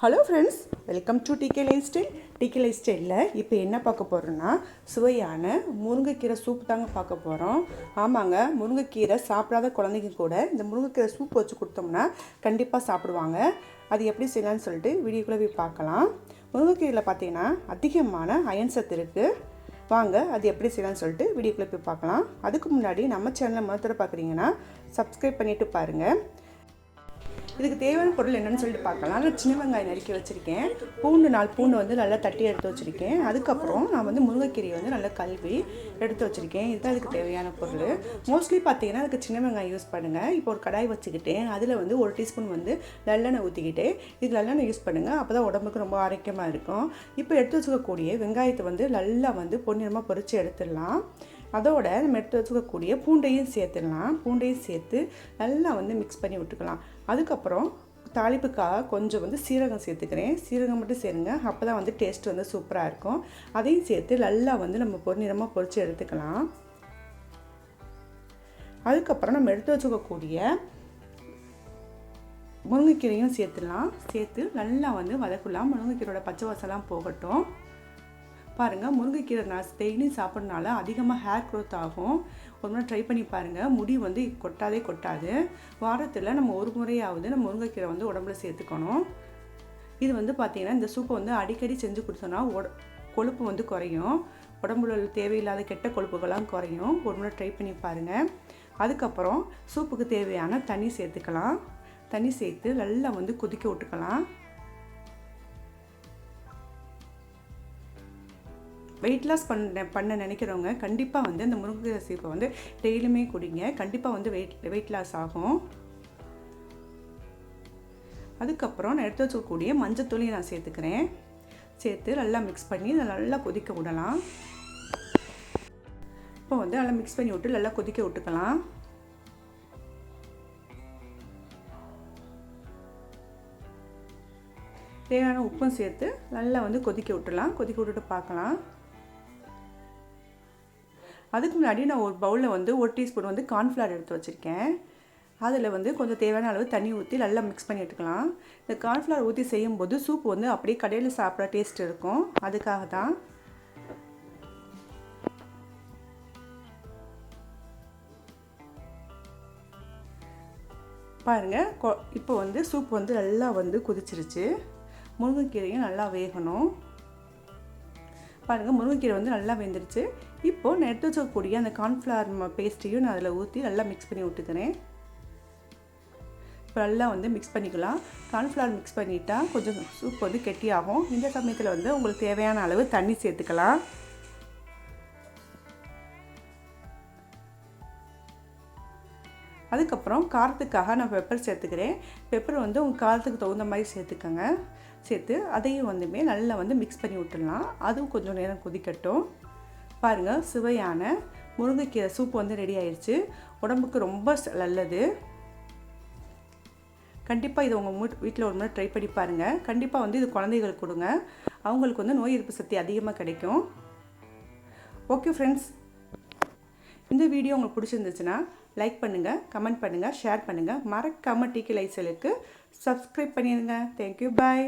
Hello friends welcome to DK lifestyle DK life ஸ்டைலில் இப்போ என்ன பார்க்க போகிறோன்னா சுவையான முருங்கைக்கீரை சூப் தாங்க பார்க்க போகிறோம் ஆமாங்க முருங்கைக்கீரை சாப்பிடாத குழந்தைங்க கூட இந்த முருங்கைக்கீரை சூப் வச்சு கொடுத்தோம்னா கண்டிப்பாக சாப்பிடுவாங்க. அது எப்படி செய்யலாம்னு சொல்லிட்டு வீடியோக்குள்ளே போய் பார்க்கலாம். முருங்கைக்கீரையில் பார்த்தீங்கன்னா அதிகமான அயன் சத்து இருக்குது வாங்க அது எப்படி செய்யலாம்னு சொல்லிட்டு வீடியோக்குள்ளே போய் பார்க்கலாம். அதுக்கு முன்னாடி நம்ம சேனலை முதல்ல பார்க்குறீங்கன்னா சப்ஸ்கிரைப் பண்ணிவிட்டு பாருங்கள் இதுக்கு தேவையான பொருள் என்னென்னு சொல்லிட்டு பார்க்கலாம். நான் சின்ன வெங்காயம் நறுக்கி வச்சுருக்கேன். பூண்டு நாலு பூண்டு வந்து நல்லா தட்டி எடுத்து வச்சுருக்கேன். அதுக்கப்புறம் நான் வந்து முருங்கைக்கீரையை வந்து நல்லா கழுவி எடுத்து வச்சுருக்கேன். இதுதான் அதுக்கு தேவையான பொருள். மோஸ்ட்லி பார்த்தீங்கன்னா அதுக்கு சின்ன வெங்காயம் யூஸ் பண்ணுங்கள் இப்போ ஒரு கடாய் வச்சுக்கிட்டேன். அதில் வந்து ஒரு டீஸ்பூன் வந்து நல்லெண்ணெய் ஊற்றிக்கிட்டு இதுக்கு நல்லெண்ணெய் யூஸ் பண்ணுங்கள் அப்போ தான் உடம்புக்கு ரொம்ப ஆரோக்கியமாக இருக்கும். இப்போ எடுத்து வச்சுக்கக்கூடிய வெங்காயத்தை வந்து நல்லா வந்து பொன்னிறமாக பொரித்து எடுத்துடலாம். அதோட நம்ம எடுத்து வச்சுக்கக்கூடிய பூண்டையும் சேர்த்துடலாம். பூண்டையும் சேர்த்து நல்லா வந்து மிக்ஸ் பண்ணி விட்டுக்கலாம். அதுக்கப்புறம் தாளிப்புக்காக கொஞ்சம் வந்து சீரகம் சேர்த்துக்கிறேன். சீரகம் மட்டும் சேருங்க. அப்போ தான் வந்து டேஸ்ட் வந்து சூப்பராக இருக்கும். அதையும் சேர்த்து நல்லா வந்து நம்ம பொன்னிறமாக பொரித்து எடுத்துக்கலாம். அதுக்கப்புறம் நம்ம எடுத்து வச்சுக்கக்கூடிய முருங்கைக்கீரையும் சேர்த்துடலாம். சேர்த்து நல்லா வந்து வதக்கலாம்? முருங்கைக்கீரையோட பச்சை வாசலாம் போகட்டும். பாருங்கள் முருங்கைக்கீரை நான் டெய்லி சாப்பிட்றனால அதிகமாக ஹேர் க்ரோத் ஆகும். ஒரு முறை ட்ரை பண்ணி பாருங்கள் முடி வந்து கொட்டாதே கொட்டாது. வாரத்தில் நம்ம ஒரு முறையாவது நம்ம முருங்கைக்கீரை வந்து உடம்புல சேர்த்துக்கணும். இது வந்து பார்த்திங்கன்னா இந்த சூப்பை வந்து அடிக்கடி செஞ்சு கொடுத்தோன்னா உட கொழுப்பு வந்து குறையும். உடம்புல தேவையில்லாத கெட்ட கொழுப்புகள்லாம் குறையும். ஒரு முறை ட்ரை பண்ணி பாருங்கள் அதுக்கப்புறம் சூப்புக்கு தேவையான தண்ணி சேர்த்துக்கலாம். தண்ணி சேர்த்து நல்லா வந்து கொதிக்க விட்டுக்கலாம். வெயிட் லாஸ் பண்ண பண்ண நினைக்கிறவங்க கண்டிப்பாக வந்து அந்த முருங்கை சீப்பை வந்து டெய்லியுமே குடிங்க. கண்டிப்பாக வந்து வெயிட் வெயிட் லாஸ் ஆகும். அதுக்கப்புறம் நான் எடுத்து வச்சுக்கக்கூடிய மஞ்சத்தூளையும் நான் சேர்த்துக்கிறேன். சேர்த்து நல்லா மிக்ஸ் பண்ணி நல்லா கொதிக்க விடலாம். இப்போ வந்து நல்லா மிக்ஸ் பண்ணி விட்டு நல்லா கொதிக்க விட்டுக்கலாம். தேவையான உப்பும் சேர்த்து நல்லா வந்து கொதிக்க விட்டுலாம் கொதிக்க விட்டுட்டு பார்க்கலாம். அதுக்கு முன்னாடி நான் ஒரு பவுலில் வந்து ஒரு டீஸ்பூன் வந்து கார்ன்ஃப்ளவர் எடுத்து வச்சுருக்கேன். அதில் வந்து கொஞ்சம் தேவையான அளவு தண்ணி ஊற்றி நல்லா மிக்ஸ் பண்ணி எடுக்கலாம் இந்த கார்ன்ஃப்ளவர் ஊற்றி செய்யும்போது சூப் வந்து அப்படியே கடையில் சாப்பிட்ற டேஸ்ட் இருக்கும். அதுக்காக தான் பாருங்கள் கொ இப்போ வந்து சூப் வந்து நல்லா வந்து கொதிச்சிருச்சு. முருங்கைக்கீரையும் நல்லா வேகணும். பாருங்கள் முருங்கைக்கீரை வந்து நல்லா வெந்துருச்சு. இப்போது நான் எடுத்து வச்சக்கூடிய அந்த கார்ன்ஃப்ளவர் பேஸ்ட்டையும் நான் அதில் ஊற்றி நல்லா மிக்ஸ் பண்ணி விட்டுக்கிறேன். இப்போ நல்லா வந்து மிக்ஸ் பண்ணிக்கலாம். கார்ன்ஃப்ளவர் மிக்ஸ் பண்ணிட்டா கொஞ்சம் சூப் வந்து கெட்டியாகும். இந்த சமயத்தில் வந்து உங்களுக்கு தேவையான அளவு தண்ணி சேர்த்துக்கலாம். அதுக்கப்புறம் காரத்துக்காக நான் பெப்பர் சேர்த்துக்கிறேன். பெப்பர் வந்து உங்கள் காரத்துக்கு தகுந்த மாதிரி சேர்த்துக்கோங்க. சேர்த்து அதையும் வந்துமே நல்லா வந்து மிக்ஸ் பண்ணி விட்டுடலாம். அதுவும் கொஞ்சம் நேரம் கொதிக்கட்டும். பாருங்கள் சுவையான முருங்கைக்கீரை சூப் வந்து ரெடி ஆயிடுச்சு உடம்புக்கு ரொம்ப நல்லது. கண்டிப்பாக இது உங்கள் வீட்டில் ஒரு முறை ட்ரை பண்ணி பாருங்கள் கண்டிப்பாக வந்து இது குழந்தைகளுக்கு கொடுங்க. அவங்களுக்கு வந்து நோய் எதிர்ப்பு சக்தி அதிகமாக கிடைக்கும். ஓகே ஃப்ரெண்ட்ஸ் இந்த வீடியோ உங்களுக்கு பிடிச்சிருந்துச்சுன்னா லைக் பண்ணுங்கள் கமெண்ட் பண்ணுங்கள் ஷேர் பண்ணுங்கள் மறக்காமல் டிகே லைசலுக்கு சப்ஸ்கிரைப் பண்ணிடுங்க தேங்க்யூ பாய்